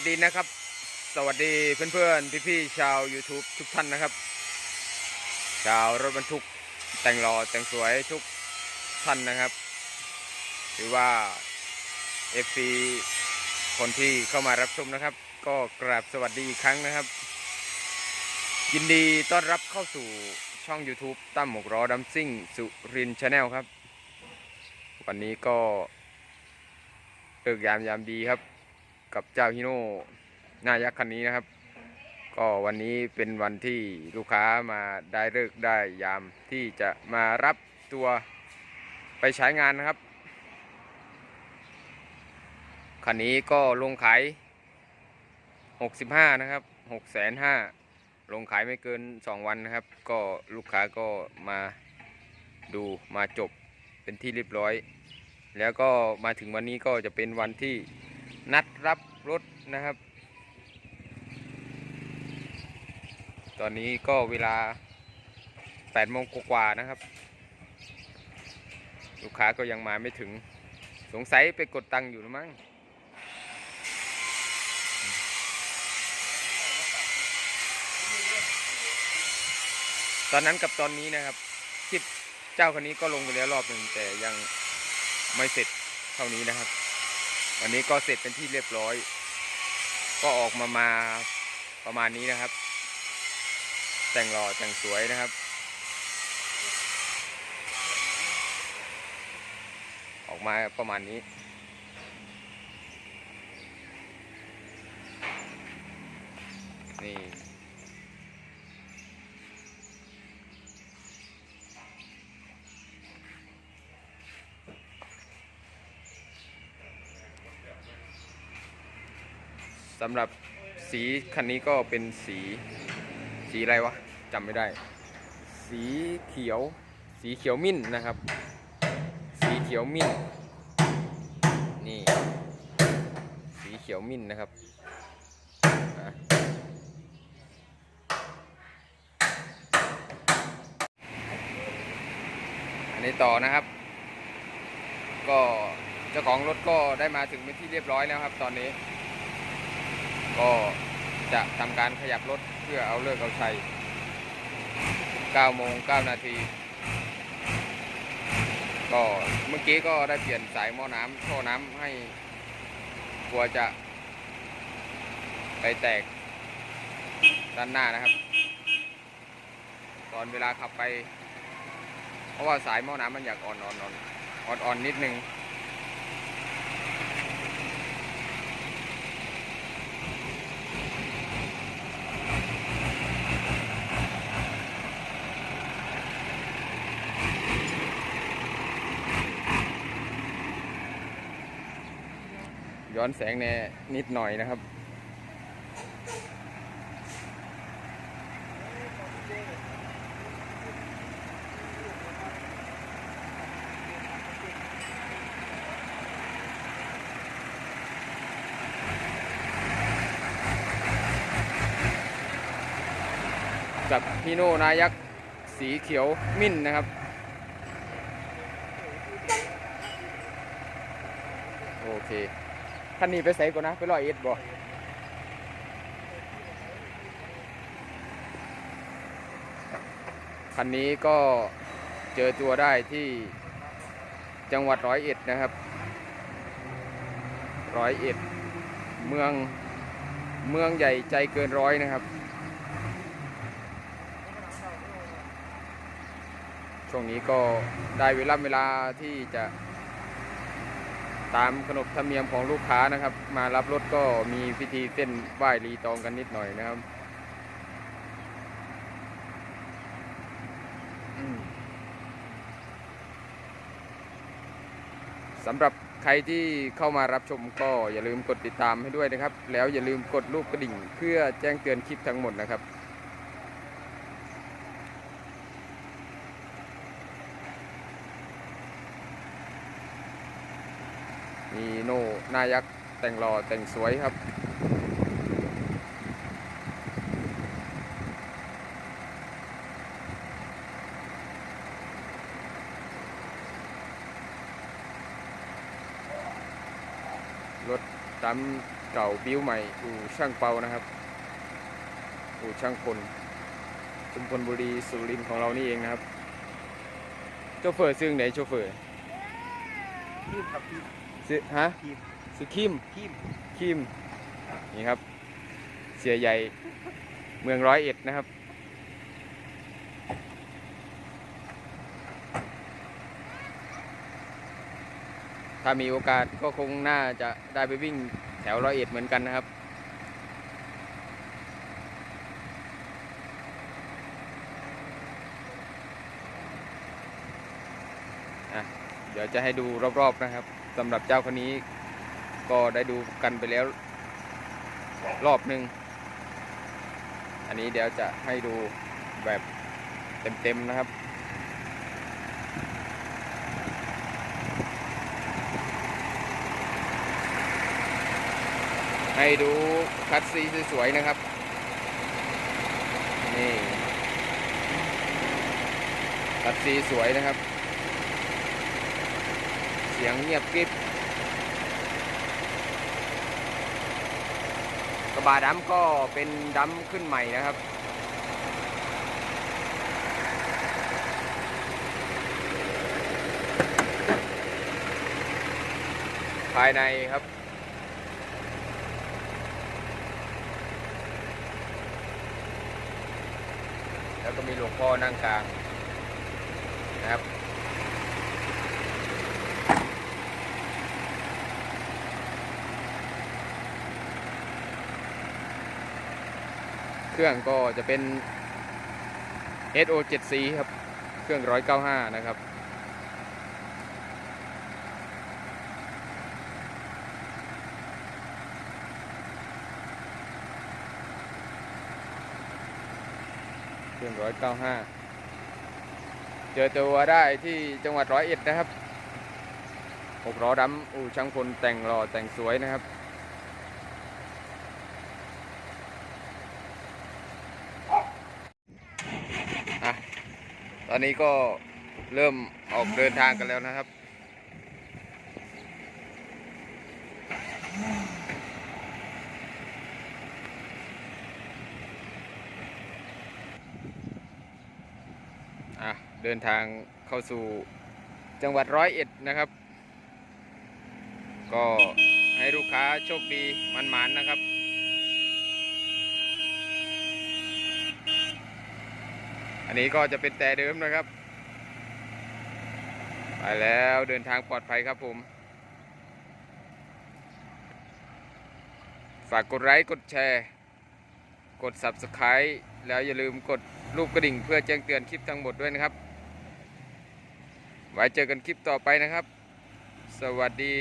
สดีนะครับ สวัสดีเพื่อนๆ พี่ๆ ชาว YouTube ทุกท่านนะครับ ชาวรถบรรทุกแต่งหล่อแต่งสวยทุกท่านนะครับหรือว่า FC คนที่เข้ามารับชมนะครับ ก็กราบสวัสดีอีกครั้งนะครับ ยินดีต้อนรับเข้าสู่ช่อง YouTube ตั้มหมกรอดัมซิ่งสุรินชาแนลครับ วันนี้ก็เลิกยามยามดีครับ กับเจ้าฮิโน่หน้ายักษ์คันนี้นะครับ ก็วันนี้เป็นวันที่ลูกค้ามาได้เลิกได้ยามที่จะมารับตัวไปใช้งานนะครับ คันนี้ก็ลงขาย 65 นะครับ 6 5 0 0 0ลงขายไม่เกิน 2 วันนะครับ ก็ลูกค้าก็มาดูมาจบเป็นที่เรียบร้อย แล้วก็มาถึงวันนี้ก็จะเป็นวันที่นัดรับ รถนะครับ ตอนนี้ก็เวลา8โมงกว่าๆนะครับ ลูกค้าก็ยังมาไม่ถึงสงสัยไปกดตังค์อยู่หรือมั้งตอนนั้นกับตอนนี้นะครับคลิปเจ้าคนนี้ก็ลงไปแล้วรอบหนึ่งแต่ยังไม่เสร็จเท่านี้นะครับ วันนี้ก็เสร็จเป็นที่เรียบร้อย ก็ออกมามาประมาณนี้นะครับ แต่งหล่อแต่งสวยนะครับ ออกมาประมาณนี้ นี่ สำหรับสีคันนี้ก็เป็นสีสีอะไรวะจำไม่ได้ สีเขียว สีเขียวมิ้นนะครับ สีเขียวมิ้นนี่ สีเขียวมิ้นนะครับอันนี้ต่อนะครับ ก็เจ้าของรถก็ได้มาถึงเป็นที่เรียบร้อยแล้วครับ ตอนนี้ ก็จะทำการขยับรถเพื่อเอาเลิกเอาชัย9โมง9นาที ก็เมื่อกี้ก็ได้เปลี่ยนสายหม้อน้ำท่อน้ำให้กลัวจะไปแตกด้านหน้านะครับ ตอนเวลาขับไป เพราะว่าสายหม้อน้ำมันอยากอ่อนอ่อนอ่อนอ่อนอ่อนนิดนึง ย้อนแสงแน่นิดหน่อยนะครับ กับพีโนนายักษ์สีเขียวมิ้นนะครับโอเค คันนี้ไปใส่ก่อนนะ ไปรอยเอ็ดบ่คันนี้ก็เจอตัวได้ที่จังหวัดร้อยเอ็ดนะครับร้อยเอ็ดเมืองเมืองใหญ่ใจเกินร้อยนะครับ ช่วงนี้ก็ได้เวลาเวลาที่จะ ตามขนบธรรมเนียมของลูกค้านะครับ มารับรถก็มีพิธีเส้นไหว้รีตองกันนิดหน่อยนะครับสำหรับใครที่เข้ามารับชมก็อย่าลืมกดติดตามให้ด้วยนะครับ แล้วอย่าลืมกดรูปกระดิ่ง เพื่อแจ้งเตือนคลิปทั้งหมดนะครับ มีโน่หน้ายักษ์แต่งหล่อแต่งสวยครับ รถตามเก่าบิ้วใหม่อู่ช่างเปานะครับ อู่ช่างพลชุมพลบุรีสุรินทร์ของเรานี่เองนะครับโชเฟอร์ซึ่งไหนโชเฟอร์คีมครับคีม ซื้อฮะคีม ซื้อคิมคีมคิมนี่ครับ เสียใหญ่เมืองร้อยเอ็ดนะครับ ถ้ามีโอกาสก็คงน่าจะได้ไปวิ่งแถวร้อยเอ็ดเหมือนกันนะครับ อะ เดี๋ยวจะให้ดูรอบๆนะครับสำหรับเจ้าคันนี้ ก็ได้ดูกันไปแล้ว รอบหนึ่งอันนี้เดี๋ยวจะให้ดูแบบเต็มๆนะครับให้ดูคัดซีสวยๆนะครับ นี่ คัดซีสวยนะครับ สียงเงียบกริบกระบะดำก็เป็นดำขึ้นใหม่นะครับ ภายในครับแล้วก็มีหลวงพ่อนั่งกลางนะครับ เครื่องก็จะเป็น SO7C ครับ เครื่อง 195 นะครับ เครื่อง 195 เจอตัวได้ที่จังหวัดร้อยเอ็ดนะครับหกล้อดำอู่ช่างพลแต่งหล่อแต่งสวยนะครับ ตอนนี้ก็เริ่มออกเดินทางกันแล้วนะครับ เดินทางเข้าสู่จังหวัดร้อยเอ็ดนะครับ ก็ให้ลูกค้าโชคดีมันๆนะครับ อันนี้ก็จะเป็นแต่เดิมนะครับ ไปแล้วเดินทางปลอดภัยครับผม ฝากกดไลค์กดแชร์ กด Subscribe แล้วอย่าลืมกดรูปกระดิ่งเพื่อแจ้งเตือนคลิปทั้งหมดด้วยนะครับ ไว้เจอกันคลิปต่อไปนะครับ สวัสดี